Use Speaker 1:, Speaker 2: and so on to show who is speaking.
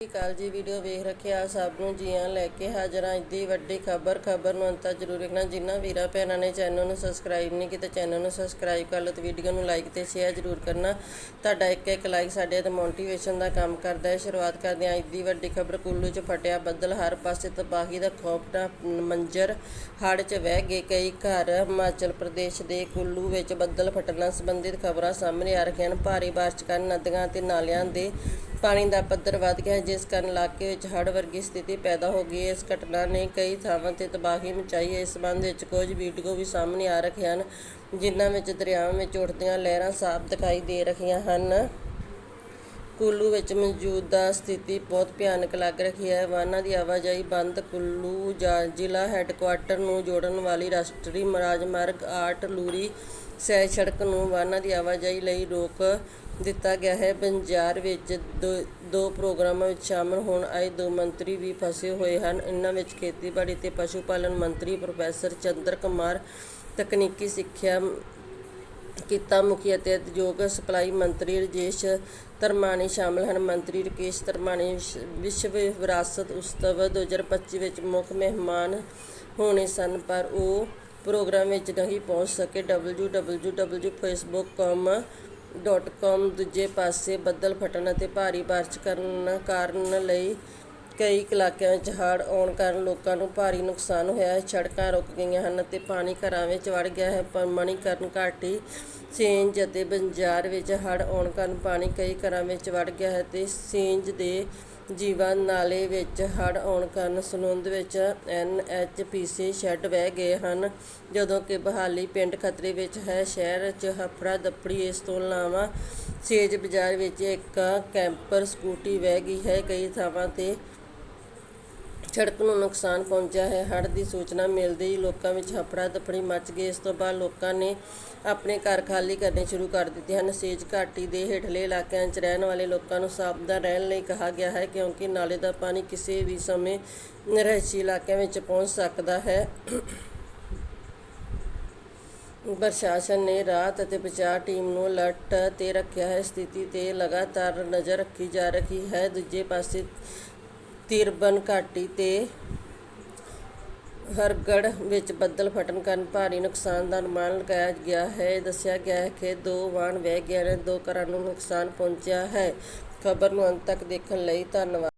Speaker 1: ਸਤਿ ਸ਼੍ਰੀ ਅਕਾਲ ਜੀ, ਵੀਡੀਓ ਵੇਖ ਰੱਖਿਆ ਸਭ ਨੂੰ ਜੀਆਂ ਲੈ ਕੇ ਹਾਜ਼ਰ ਹਾਂ। ਅੱਜ ਦੀ ਵੱਡੀ ਖਬਰ ਖਬਰ ਨੂੰ ਅੰਤ ਤੱਕ ਜ਼ਰੂਰ ਦੇਖਣਾ ਜਿਨ੍ਹਾਂ ਵੀਰਾਂ ਭੈਣਾਂ ਨੇ ਚੈਨਲ ਨੂੰ ਸਬਸਕ੍ਰਾਈਬ ਨਹੀਂ ਕੀਤਾ, ਚੈਨਲ ਨੂੰ ਸਬਸਕ੍ਰਾਈਬ ਕਰ ਲਓ ਤੇ ਵੀਡੀਓ ਨੂੰ ਲਾਈਕ ਤੇ ਸ਼ੇਅਰ ਜ਼ਰੂਰ ਕਰਨਾ। ਤੁਹਾਡਾ ਇੱਕ ਇੱਕ ਲਾਈਕ ਸਾਡੇ ਤੇ ਮੋਟੀਵੇਸ਼ਨ ਦਾ ਕੰਮ ਕਰਦਾ ਹੈ। ਸ਼ੁਰੂਆਤ ਕਰਦੇ ਹਾਂ। ਅੱਜ ਦੀ ਵੱਡੀ ਖਬਰ, ਕੁੱਲੂ 'ਚ ਫਟਿਆ ਬੱਦਲ, ਹਰ ਪਾਸੇ ਤਬਾਹੀ ਦਾ ਖੌਫਨਾਕ ਮੰਜ਼ਰ, ਹੜ੍ਹ 'ਚ ਵਹਿ ਗਏ ਕਈ ਘਰ। ਹਿਮਾਚਲ ਪ੍ਰਦੇਸ਼ ਦੇ ਕੁੱਲੂ ਵਿੱਚ ਬੱਦਲ ਫਟਣ ਸੰਬੰਧਿਤ ਖਬਰਾਂ ਸਾਹਮਣੇ ਆ ਰਹੀਆਂ ਹਨ ਭਾਰੀ ਬਾਰਿਸ਼ ਕਾਰਨ ਨਦੀਆਂ ਤੇ ਨਾਲਿਆਂ ਦੇ ਪਾਣੀ ਦਾ ਪੱਧਰ ਵਧ ਗਿਆ ਹੈ, ਜਿਸ ਕਾਰਨ ਇਲਾਕੇ ਵਿੱਚ ਹੜ੍ਹ ਵਰਗੀ ਸਥਿਤੀ ਪੈਦਾ ਹੋ ਗਈ ਹੈ। ਇਸ ਘਟਨਾ ਨੇ ਕਈ ਥਾਵਾਂ ਤੇ ਤਬਾਹੀ ਮਚਾਈ ਹੈ। ਇਸ ਸੰਬੰਧ ਵਿੱਚ ਕੁਝ ਵੀਡੀਓ ਵੀ ਸਾਹਮਣੇ ਆ ਰਹੀਆਂ ਹਨ ਜਿਨ੍ਹਾਂ ਵਿੱਚ ਦਰਿਆਵਾਂ ਵਿੱਚ ਉੱਠਦੀਆਂ ਲਹਿਰਾਂ ਸਾਫ਼ ਦਿਖਾਈ ਦੇ ਰਹੀਆਂ ਹਨ। ਕੁੱਲੂ ਵਿੱਚ ਮੌਜੂਦਾ ਸਥਿਤੀ ਬਹੁਤ ਭਿਆਨਕ ਲੱਗ ਰਹੀ ਹੈ। ਵਾਹਨਾਂ ਦੀ ਆਵਾਜਾਈ ਬੰਦ ਕੁੱਲੂ ਜਾ- ਜ਼ਿਲ੍ਹਾ ਹੈੱਡਕੁਆਰਟਰ ਨੂੰ ਜੋੜਨ ਵਾਲੀ ਰਾਸ਼ਟਰੀ ਰਾਜਮਾਰਗ 8 ਲੂਰੀ ਸੈ ਸੜਕ ਨੂੰ ਵਾਹਨਾਂ ਦੀ ਆਵਾਜਾਈ ਲਈ ਰੋਕ ਦਿੱਤਾ ਗਿਆ ਹੈ। ਬੰਜਾਰ ਵਿੱਚ ਦੋ- ਦੋ ਪ੍ਰੋਗਰਾਮਾਂ ਵਿੱਚ ਸ਼ਾਮਲ ਹੋਣ ਆਏ ਦੋ ਮੰਤਰੀ ਵੀ ਫਸੇ ਹੋਏ ਹਨ। ਇਨ੍ਹਾਂ ਵਿੱਚ ਖੇਤੀਬਾੜੀ ਤੇ ਪਸ਼ੂ ਪਾਲਣ ਮੰਤਰੀ ਪ੍ਰੋਫੈਸਰ ਚੰਦਰ ਕੁਮਾਰ, ਤਕਨੀਕੀ ਸਿੱਖਿਆ ਕਿੱਤਾ ਮੁਖੀ ਅਤੇ ਉਦਯੋਗ ਸਪਲਾਈ ਮੰਤਰੀ ਰਜੇਸ਼ ਧਰਮਾਣੀ ਸ਼ਾਮਲ ਹਨ। ਮੰਤਰੀ ਰਕੇਸ਼ ਧਰਮਾਣੀ ਵਿਸ਼- ਵਿਸ਼ਵ ਵਿਰਾਸਤ ਉਤਸਵ 2025 ਵਿੱਚ ਮੁੱਖ ਮਹਿਮਾਨ ਹੋਣੇ ਸਨ, ਪਰ ਉਹ ਪ੍ਰੋਗਰਾਮ ਵਿੱਚ ਨਹੀਂ ਪਹੁੰਚ ਸਕੇ। www.facebook.com ਦੂਜੇ ਪਾਸੇ ਬੱਦਲ ਫਟਣ ਅਤੇ ਭਾਰੀ ਬਾਰਿਸ਼ ਕਰਨ ਕਾਰਨ ਲਈ ਕਈ ਇਲਾਕਿਆਂ ਵਿੱਚ ਹੜ੍ਹ ਆਉਣ ਕਾਰਨ ਲੋਕਾਂ ਨੂੰ ਭਾਰੀ ਨੁਕਸਾਨ ਹੋਇਆ ਹੈ। ਸੜਕਾਂ ਰੁਕ ਗਈਆਂ ਹਨ ਅਤੇ ਪਾਣੀ ਘਰਾਂ ਵਿੱਚ ਵੜ ਗਿਆ ਹੈ। ਪਰ ਮਣੀਕਰਨ ਘਾਟੀ, ਸੇਂਜ ਅਤੇ ਬੰਜਾਰ ਵਿੱਚ ਹੜ੍ਹ ਆਉਣ ਕਾਰਨ ਪਾਣੀ ਕਈ ਘਰਾਂ ਵਿੱਚ ਵੜ ਗਿਆ ਹੈ ਅਤੇ ਸੇਂਜ ਦੇ ਜੀਵਾ ਨਾਲੇ ਵਿੱਚ ਹੜ੍ਹ ਆਉਣ ਕਾਰਨ ਸਨੂੰਦ ਵਿੱਚ N H P C shed ਵਹਿ ਗਏ ਹਨ। ਜਦੋਂ ਕਿ ਬਹਾਲੀ ਪਿੰਡ ਖਤਰੇ ਵਿੱਚ ਹੈ, ਸ਼ਹਿਰ 'ਚ ਹਫੜਾ ਦਫੜੀ ਇਸ ਤੋਂ ਇਲਾਵਾ ਸੇਜ ਬਾਜ਼ਾਰ ਵਿੱਚ ਇੱਕ ਕੈਂਪਰ ਸਕੂਟੀ ਵਹਿ ਗਈ ਹੈ। ਕਈ ਥਾਵਾਂ ਤੇ ਸੜਕ ਨੂੰ ਨੁਕਸਾਨ ਪਹੁੰਚਿਆ ਹੈ। ਹੜ੍ਹ ਦੀ ਸੂਚਨਾ ਮਿਲਦੇ ਹੀ ਲੋਕਾਂ ਵਿੱਚ ਹਫੜਾ ਦਫੜੀ ਮਚ ਗਈ। ਇਸ ਤੋਂ ਬਾਅਦ ਲੋਕਾਂ ਨੇ ਆਪਣੇ ਘਰ ਖਾਲੀ ਕਰਨੇ ਸ਼ੁਰੂ ਕਰ ਦਿੱਤੇ ਹਨ। ਸੇਜ ਘਾਟੀ ਦੇ ਹੇਠਲੇ ਇਲਾਕਿਆਂ 'ਚ ਰਹਿਣ ਵਾਲੇ ਲੋਕਾਂ ਨੂੰ ਸਾਵਧਾਨ ਰਹਿਣ ਲਈ ਕਿਹਾ ਗਿਆ ਹੈ ਕਿਉਂਕਿ ਨਾਲੇ ਦਾ ਪਾਣੀ ਕਿਸੇ ਵੀ ਸਮੇਂ ਰਿਹਾਇਸ਼ੀ ਇਲਾਕਿਆਂ ਵਿੱਚ ਪਹੁੰਚ ਸਕਦਾ ਹੈ। ਪ੍ਰਸ਼ਾਸਨ ਨੇ ਰਾਹਤ ਅਤੇ ਬਚਾਅ ਟੀਮ ਨੂੰ ਅਲਰਟ ਤੇ ਰੱਖਿਆ ਹੈ। ਸਥਿਤੀ ਤੇ ਲਗਾਤਾਰ ਨਜ਼ਰ ਰੱਖੀ ਜਾ ਰਹੀ ਹੈ। ਦੂਜੇ ਪਾਸੇ ਤਿਰਬਨ ਘਾਟੀ ਤੇ ਹਰਗੜ ਵਿੱਚ ਬੱਦਲ ਫਟਣ ਕਾਰਨ ਭਾਰੀ ਨੁਕਸਾਨ ਦਾ ਅਨੁਮਾਨ ਲਗਾਇਆ ਗਿਆ ਹੈ। ਦੱਸਿਆ ਗਿਆ ਹੈ ਕਿ ਦੋ ਵਾਹਨ ਵਹਿ ਗਏ ਨੇ, ਦੋ ਘਰਾਂ ਨੂੰ ਨੁਕਸਾਨ ਪਹੁੰਚਿਆ ਹੈ। ਖਬਰ ਨੂੰ ਅੰਤ ਤੱਕ ਦੇਖਣ ਲਈ ਧੰਨਵਾਦ।